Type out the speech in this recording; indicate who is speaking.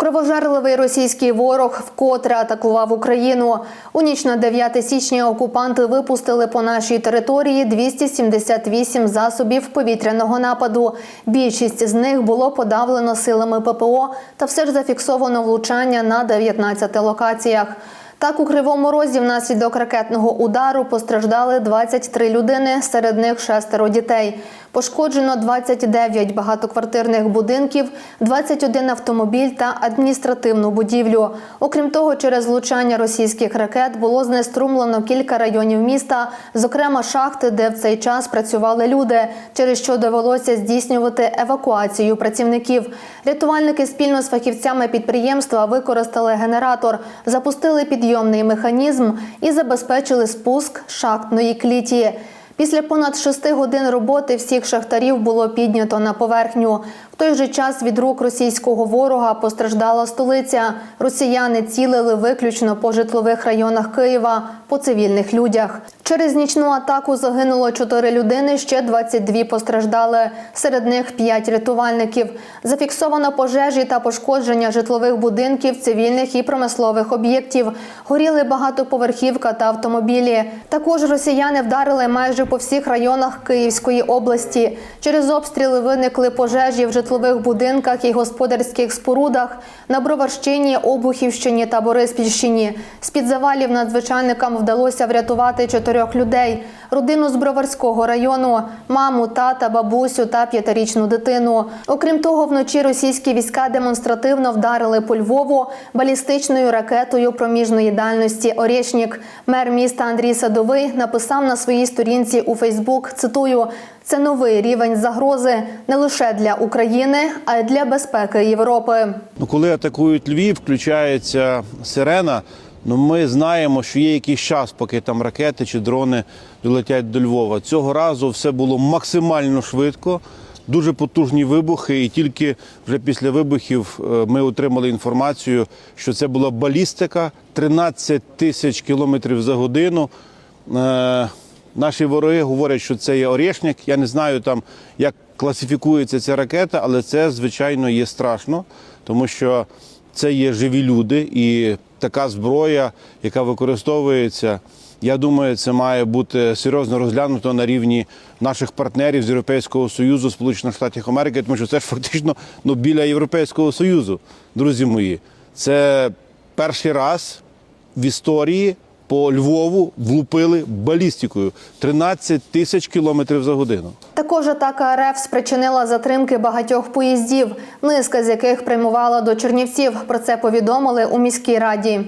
Speaker 1: Кровожерливий російський ворог вкотре атакував Україну. У ніч на 9 січня окупанти випустили по нашій території 278 засобів повітряного нападу. Більшість з них було подавлено силами ППО, та все ж зафіксовано влучання на 19 локаціях. Так, у Кривому Розі внаслідок ракетного удару постраждали 23 людини, серед них шестеро дітей. Пошкоджено 29 багатоквартирних будинків, 21 автомобіль та адміністративну будівлю. Окрім того, через влучання російських ракет було знеструмлено кілька районів міста, зокрема шахти, де в цей час працювали люди, через що довелося здійснювати евакуацію працівників. Рятувальники спільно з фахівцями підприємства використали генератор, запустили підйомний механізм і забезпечили спуск шахтної кліті. Після понад шести годин роботи всіх шахтарів було піднято на поверхню. Той же час від рук російського ворога постраждала столиця. Росіяни цілили виключно по житлових районах Києва, по цивільних людях. Через нічну атаку загинуло 4 людини, ще 22 постраждали. Серед них 5 рятувальників. Зафіксовано пожежі та пошкодження житлових будинків, цивільних і промислових об'єктів. Горіли багатоповерхівка та автомобілі. Також росіяни вдарили майже по всіх районах Київської області. Через обстріли виникли пожежі в житлових будинках і господарських спорудах на Броварщині, Обухівщині та Бориспільщині. З-під завалів надзвичайникам вдалося врятувати чотирьох людей. Родину з Броварського району, маму, тата, бабусю та п'ятирічну дитину. Окрім того, вночі російські війська демонстративно вдарили по Львову балістичною ракетою проміжної дальності Орєшнік. Мер міста Андрій Садовий написав на своїй сторінці у Фейсбук. Цитую. Це новий рівень загрози не лише для України, а й для безпеки Європи.
Speaker 2: Ну, коли атакують Львів, включається сирена. Ну, ми знаємо, що є якийсь час, поки там ракети чи дрони долетять до Львова. Цього разу все було максимально швидко, дуже потужні вибухи, і тільки вже після вибухів е, ми отримали інформацію, що це була балістика 13 тисяч кілометрів за годину. Наші вороги говорять, що це є Орєшник. Я не знаю там, як класифікується ця ракета, але це звичайно є страшно, тому що це є живі люди, і така зброя, яка використовується. Я думаю, це має бути серйозно розглянуто на рівні наших партнерів з Європейського Союзу, Сполучених Штатів Америки, тому що це ж фактично ну, біля Європейського Союзу, друзі мої. Це перший раз в історії по Львову влупили балістикою 13 тисяч кілометрів за годину.
Speaker 1: Також атака РФ спричинила затримки багатьох поїздів, низка з яких прямувала до Чернівців. Про це повідомили у міській раді.